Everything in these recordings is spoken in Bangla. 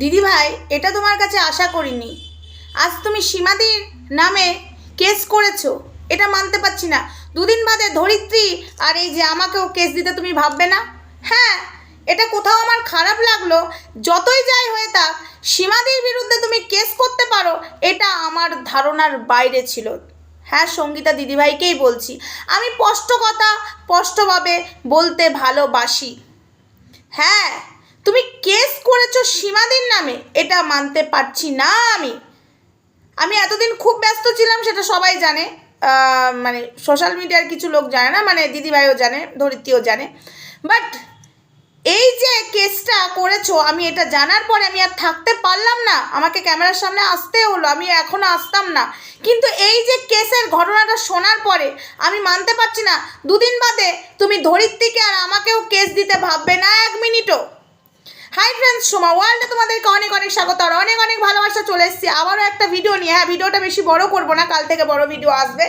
দিদি ভাই এটা তোমার কাছে আশা করিনি। আজ তুমি সীমাদির নামে কেস করেছ, এটা মানতে পারছি না। দুদিন বাদে ধরিত্রী আর এই যে আমাকেও কেস দিতে তুমি ভাববে না? হ্যাঁ এটা কোথাও আমার খারাপ লাগল। যতই যাই হয়ে থাক, সীমাদির বিরুদ্ধে তুমি কেস করতে পারো, এটা আমার ধারণার বাইরে ছিল। হ্যাঁ সঙ্গীতা দিদিভাইকেই বলছি, আমি স্পষ্ট কথা, স্পষ্টভাবে বলতে ভালোবাসি। হ্যাঁ তুমি কেস করেছ সীমাদির নামে, এটা মানতে পারছি না আমি। আমি এতদিন খুব ব্যস্ত ছিলাম, সেটা সবাই জানে। মানে সোশ্যাল মিডিয়ার কিছু লোক জানে না মানে দিদিভাইও জানে, ধরিত্রীও জানে। বাট এই যে কেসটা করেছ, আমি এটা জানার পরে আমি আর থাকতে পারলাম না। আমাকে ক্যামেরার সামনে আসতে হলো, আমি এখনও আসতাম না। কিন্তু এই যে কেসের ঘটনাটা শোনার পরে আমি মানতে পারছি না। দুদিন বাদে তুমি ধরিত্রীকে আর আমাকেও কেস দিতে ভাববে না এক মিনিটও। হাই ফ্রেন্ডস সোমা ওয়ার্ল্ডে তোমাদেরকে অনেক অনেক স্বাগত আর অনেক অনেক ভালোবাসা চলে এসেছি। আবারও একটা ভিডিও নিয়ে। হ্যাঁ ভিডিওটা বেশি বড় করব না, কাল থেকে বড় ভিডিও আসবে।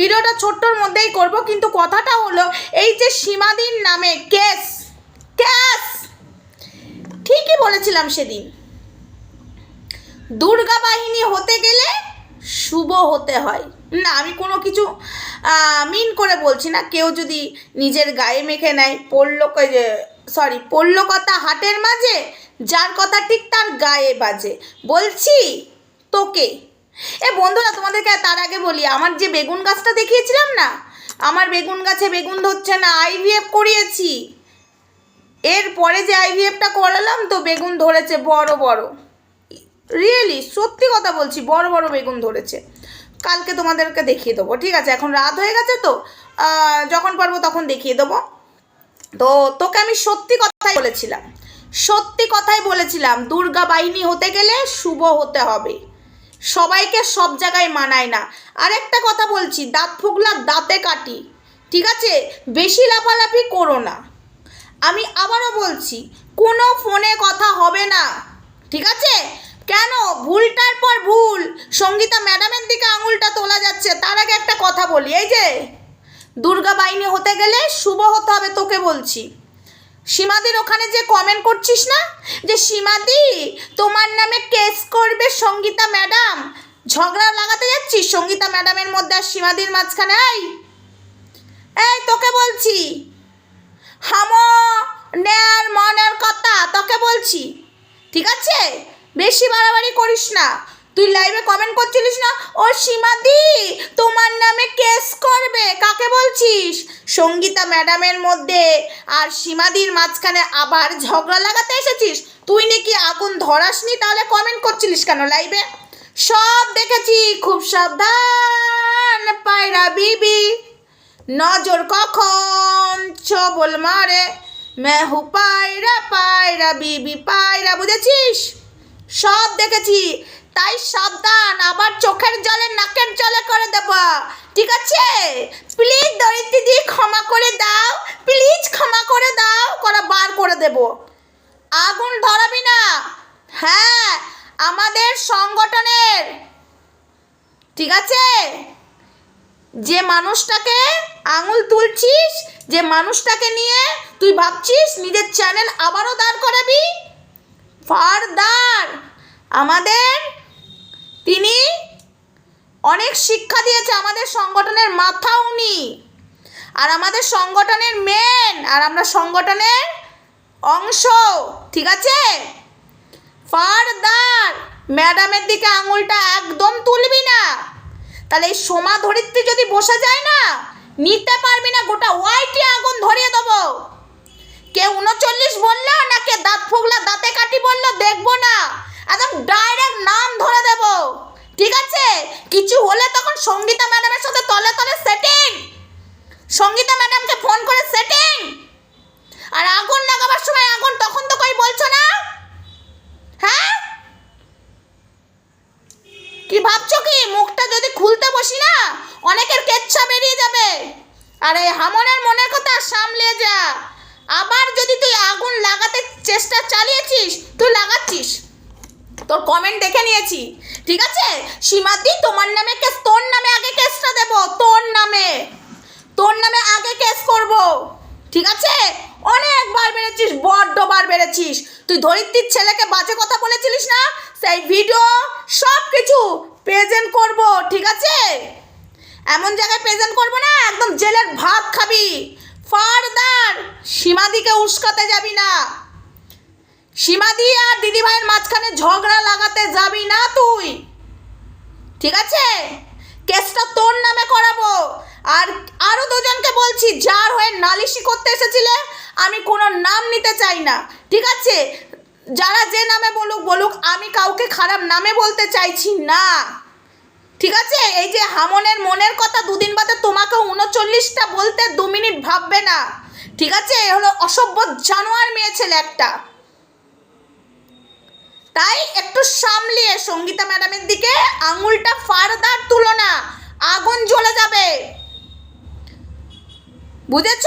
ভিডিওটা ছোট্টর মধ্যেই করব, কিন্তু কথাটা হলো এই যে সীমাদির নামে কেস কেস! ঠিকই বলেছিলাম সেদিন। দুর্গা বাহিনী হতে গেলে শুভ হতে হয়। না, আমি কোনো কিছু মিন করে বলছি না। কেউ যদি নিজের গায়ে মেখে নেয় পড়ল যে সরি, পড়ল কথা হাটের মাঝে, যার কথা ঠিক তার গায়ে বাজে। বলছি তোকে। এ বন্ধুরা, তোমাদেরকে তার আগে বলি, আমার যে বেগুন গাছটা দেখিয়েছিলাম না, আমার বেগুন গাছে বেগুন ধরছে না আইভিএফ করিয়েছি। এরপরে যে আইভিএফটা করালাম তো বেগুন ধরেছে, বড় বড়। রিয়েলি সত্যি কথা বলছি, বড় বড় বেগুন ধরেছে। কালকে তোমাদেরকে দেখিয়ে দেবো, ঠিক আছে? এখন রাত হয়ে গেছে তো যখন পারব তখন দেখিয়ে দেবো। তো তোকে আমি সত্যি কথাই বলেছিলাম। সত্যি কথাই বলেছিলাম, দুর্গা বাহিনী হতে গেলে শুভ হতে হবে। সবাইকে সব জায়গায় মানায় না। আরেকটা কথা বলছি, দাঁত ফুগলা দাঁতে কাটি। ঠিক আছে? বেশি লাফালাফি করো না। আমি আবারও বলছি, কোনো ফোনে কথা হবে না। ঠিক আছে? কেন? ভুলটার পর ভুল। সঙ্গীতা ম্যাডামের দিকে আঙুলটা তোলা যাচ্ছে, তার আগে একটা কথা বলি, এই যে। দুর্গা বাহিনী হতে গেলে শুভ হতে হবে তোকে বলছি। সীমাদির ওখানে যে কমেন্ট করছিস না? যে সীমাদি, তোমার নামে কেস করবে সঙ্গীতা ম্যাডাম ঝগড়া লাগাতে যাচ্ছিস সঙ্গীতা ম্যাডামের মধ্যে আর সীমাদির মাঝখানে? এই এই তোকে বলছি। হামো, নেয়ার, মনের কথা তোকে বলছি। ঠিক আছে? বেশি বাড়াবাড়ি করিস না। তুই লাইভে কমেন্ট করছিলিস না? ও সীমাদি, তোমার নামে কেস করবে, কাকে বলছিস? সঙ্গীতা ম্যাডামের মধ্যে। আর সীমাদির মাঝখানে আবার ঝগড়া লাগাতে এসেছিস? তুই নাকি আগুন ধরাসনি? তাহলে কমেন্ট করছিলিস কেন লাইভে সব দেখেছি, খুব সাবধান, পায়রা বিবি। নজর কখন ছবল মারে? মেহু পায়রা পায়রা বিবি, পায়রা, বুঝেছিস? সব দেখেছি। তাই সাবধান, আবার চোখের জলে, নাকের জলে করে দেব। ঠিক আছে? প্লিজ দরিদ্র দিয়ে ক্ষমা করে দাও। প্লিজ ক্ষমা করে দাও, করা বার করে দেব। আগুন ধরাবি না। হ্যাঁ আমাদের সংগঠনের। ঠিক আছে? যে মানুষটাকে আঙুল তুলছিস, যে মানুষটাকে নিয়ে তুই ভাবছিস নিজের চ্যানেল আবারও দাঁড় করাবি? ফারদার, আমাদের তিনি অনেক শিক্ষা দিয়েছে আমাদের সংগঠনের মাথা উনি। আর আমাদের সংগঠনের মেন আর আমরা সংগঠনের অংশ, ঠিক আছে? ফারদার, ম্যাডামের দিকে আঙুলটা একদম তুলবি না। তাহলে এই সোমা ধরিত্রী যদি বসে যায় না, নিতে পারবি না, গোটা ওয়াইটি আগুন ধরিয়ে দেবো। কে উনচল্লিশ বলল না কে দাঁত ফুগলা দাঁতে কাটি বলল, দেখব না। একদম ডাইরেক্ট নাম ধরে দেব। ঠিক আছে? কিছু হলে তখন সঙ্গীতা ম্যাডামের সাথে তলে তলে সেটিং সঙ্গীতা ম্যাডামকে ফোন করে সেটিং আর আগুন লাগাবার সময় আগুন তখন তো কই বলছো না? হ্যাঁ? কি ভাবছ কি? মুখটা যদি খুলতে বসি না, অনেকের কেচ্ছা বেরিয়ে যাবে। আর এই হামনের মনের কথা সামলে যা। আবার যদি তুই আগুন লাগাতে চেষ্টা চালিয়েছিস, তুই লাগাচ্ছিস। তোর কমেন্ট দেখে নিয়েছি। ঠিক আছে? সীমাদি, তোমার নামে কেস তোর নামে আগে কেসটা দেব, তোর নামে। তোর নামে আগে কেস করব। ঠিক আছে? অনেকবার বেড়েছিস বড্ড বার বেড়েছিস তুই ধরিত্রীর ছেলেকে বাজে কথা বলেছিলিস না? সেই ভিডিও সব কিছু প্রেজেন্ট করব, ঠিক আছে? এমন জায়গায় প্রেজেন্ট করব না, একদম জেলের ভাত খাবি। ফারদার, সীমাদিকে উস্কাতে যাবি না। সীমাদি আর দিদিভাইয়ের মাঝখানে ঝগড়া লাগাতে যাবি না তুই। ঠিক আছে? কেসটা তোর নামে করাবো। আর আরও দুজনকে বলছি, যার হয়ে নালিশি করতে এসেছিলে, আমি কোনো নাম নিতে চাই না। ঠিক আছে? যারা যে নামে বলুক বলুক, আমি কাউকে খারাপ নামে বলতে চাইছি না। ঠিক আছে? এই যে হামনের মনের কথা দুদিন বাদে তোমাকে উনচল্লিশটা বলতে দু মিনিট ভাববে না। ঠিক আছে? এ হলো অসভ্য জানোয়ার মেয়ে ছেলে একটা। তাই একটু সামলিয়ে সঙ্গীতা ম্যাডামের দিকে আঙুলটা ফারদার তুলো না আগুন জ্বলে যাবে। বুঝেছ?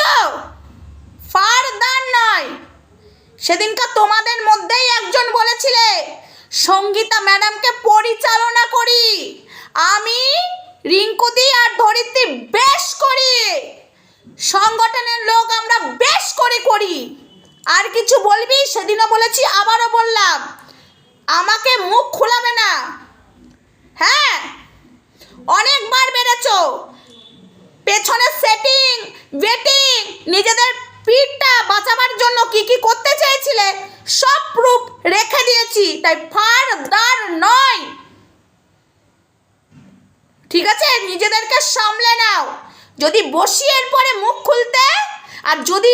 ফারদার নয়। সেদিনকার তোমাদের মধ্যেই একজন বলেছিলে, সঙ্গীতা ম্যাডামকে পরিচালনা করি। আমি রিঙ্কুদি আর ধরিত্রী বেশ করি। সংগঠনের লোক আমরা বেশ করে করি। আর কিছু বলবি? সেদিনও বলেছি, আবারও বললাম। মুখ খোলাবে না। হ্যাঁ অনেকবার বেড়েছো পেছনে সেটিং ওয়েটিং নিজেদের পিঠটা বাঁচাবার জন্য কি কি করতে চেয়েছিলে, সব প্রুফ রেখে দিয়েছি, তাই ফার দার নয়। ঠিক আছে? নিজেদেরকে সামলে নাও। যদি বসি এরপরে মুখ খুলতে, আর যদি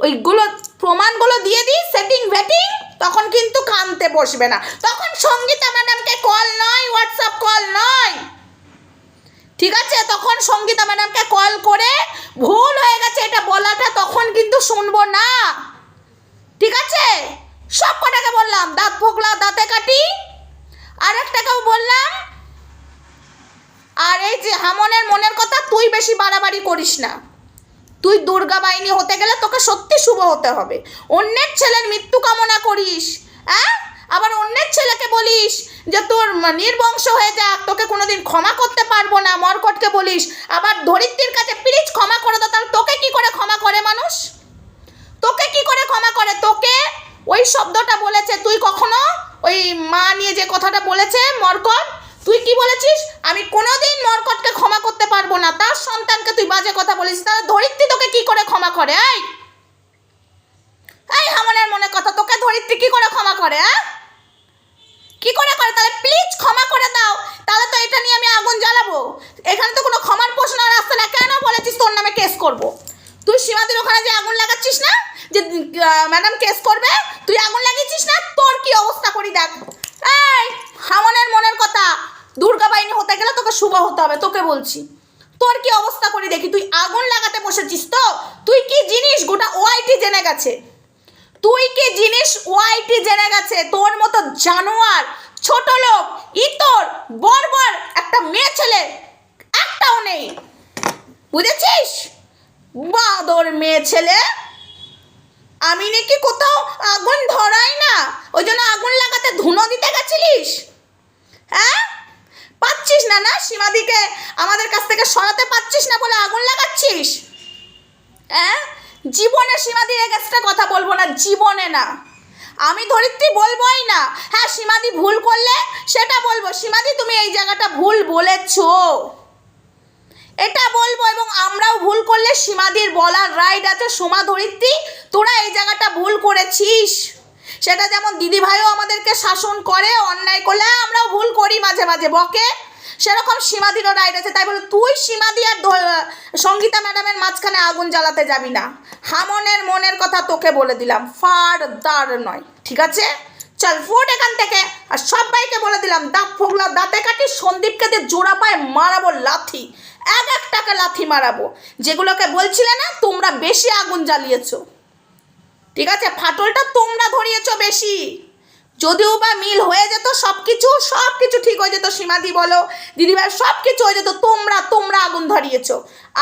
ওইগুলো প্রমাণগুলো দিয়ে দিই সেটিং ভেটিং তখন কিন্তু কানতে বসবে না। তখন সঙ্গীতা ম্যাডামকে কল নয় হোয়াটসঅ্যাপ কল নয়। ঠিক আছে? তখন সঙ্গীতা ম্যাডামকে কল করে ভুল হয়ে গেছে এটা বলাটা তখন কিন্তু শুনব না। ঠিক আছে? সব কটাকে বললাম, দাঁত ফোকলা, দাঁতে কাটি। আর একটাকেও বললাম, আর এই যে হামনের মনের কথা তুই বেশি বাড়াবাড়ি করিস না। তুই দুর্গা বাহিনী হতে গেলে তোকে সত্যি শুভ হতে হবে। অন্যের ছেলের মৃত্যু কামনা করিস হ্যাঁ আবার অন্যের ছেলেকে বলিস যে তোর নির্বংশ হয়ে যাক, তোকে কোনোদিন ক্ষমা করতে পারব না, মরকটকে বলিস, আবার ধরিত্রীর কাছে প্লিজ ক্ষমা করে দাও, তাহলে তোকে কি করে ক্ষমা করে মানুষ? তোকে কি করে ক্ষমা করে? তোকে ওই শব্দটা বলেছে, তুই কখনো ওই মা নিয়ে যে কথাটা বলেছে, মরকট, তুই কি বলেছিস? আমি কোনোদিন মরকটকে পারব না। তার সন্তানকে তুই বাজে কথা বলেছিস, তাহলে ধরিত্রী তোকে কি করে ক্ষমা করে, এই? এই হামনের মনে কথা, তোকে ধরিত্রী কি করে ক্ষমা করে হ্যাঁ? কি করে করে? তাহলে প্লিজ ক্ষমা করে দাও। তাহলে তো এটা নিয়ে আমি আগুন জ্বালাবো। এখানে তো কোনো ক্ষমার প্রশ্ন আর আসছে না। কেন বলেছিস তোর নামে কেস করব? তুই সীমাদির ওখানে যে আগুন লাগাচ্ছিস না? যে ম্যাডাম কেস করবে? তুই আগুন লাগিয়েছিস না? তোর কি অবস্থা করি দেখ। এই হামনের মনের কথা দুর্গা বাহিনী হতে গেলে তোকে শুভ হতে হবে, তোকে বলছি। তোর কি অবস্থা করে দেখি? তুই আগুন লাগাতে বসেছিস তো? তুই কি জিনিস? গোটা ওআইটি জেনে গেছে। তুই কি জিনিস ওয়াইটি জেনে গেছে? তোর মতো জানোয়ার, ছোট লোক, ইতর, বর্বর, একটা মেয়ে ছেলে একটাও নেই। বুঝেছিস? বাদর মেয়ে ছেলে। আমি নাকি কোথাও আগুন ধরাই না। ওই জন্য আগুন লাগাতে ধুনো দিতে গেছিলিস? হ্যাঁ? পাচ্ছিস না না? সীমাদিকে আমাদের কাছ থেকে সরাতে পারছিস না বলে আগুন লাগাচ্ছিস? হ্যাঁ জীবনে সীমাদি এগেস্টে কথা বলব না, জীবনে না। আমি ধরিত্রী বলবোই না। হ্যাঁ সীমাদি ভুল করলে সেটা বলব। সীমাদি, তুমি এই জায়গাটা ভুল বলেছ। এটা বলব এবং আমরাও ভুল করলে সীমাদির বলার রাইট আছে সোমা ধরিত্রী। তোরা এই জায়গাটা ভুল করেছিস। সেটা যেমন দিদিভাইও আমাদেরকে শাসন করে, অন্যায় করলে আমরাও ভুল করি মাঝে মাঝে, বকে? সেরকম সীমাদিরও রাইট আছে তাই বলে তুই সীমাদি আর সঙ্গীতা ম্যাডামের মাঝখানে আগুন জ্বালাতে যাবি না। হামনের মনের কথা তোকে বলে দিলাম ফার দার নয়, ঠিক আছে? চল ফুট এখান থেকে, আর সবাইকে বলে দিলাম, দাঁত ফোগলা, দাঁতে কাটি সন্দীপকে দিয়ে জোড়া পায়ে মারাবো লাথি, এক একটাকে লাথি মারাবো। যেগুলোকে বলছিলে না, তোমরা বেশি আগুন জ্বালিয়েছো। ঠিক আছে? ফাটলটা তোমরা ধরিয়েছো বেশি। যদিও বা মিল হয়ে যেত সব কিছু সব কিছু ঠিক হয়ে যেত, সীমাদি বলো, দিদিভাই সব কিছু হয়ে যেত, তোমরা তোমরা আগুন ধরিয়েছ।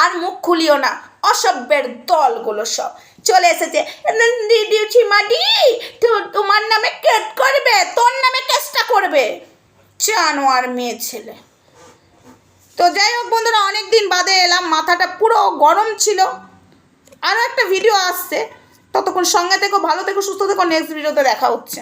আর মুখ খুলিও না, অসভ্যের দলগুলো সব। চলে এসেছে, দিদি সীমাদি তোমার নামে কেস করবে, তোর নামে কেসটা করবে। জানো আর মেয়ে ছেলে। তো যাই হোক বন্ধুরা অনেক দিন বাদে এলাম, মাথাটা পুরো গরম ছিল। আরও একটা ভিডিও আসছে। ততক্ষণ সঙ্গে থেকো ভালো থেকো সুস্থ থেকো নেক্সট ভিডিওতে দেখা হচ্ছে।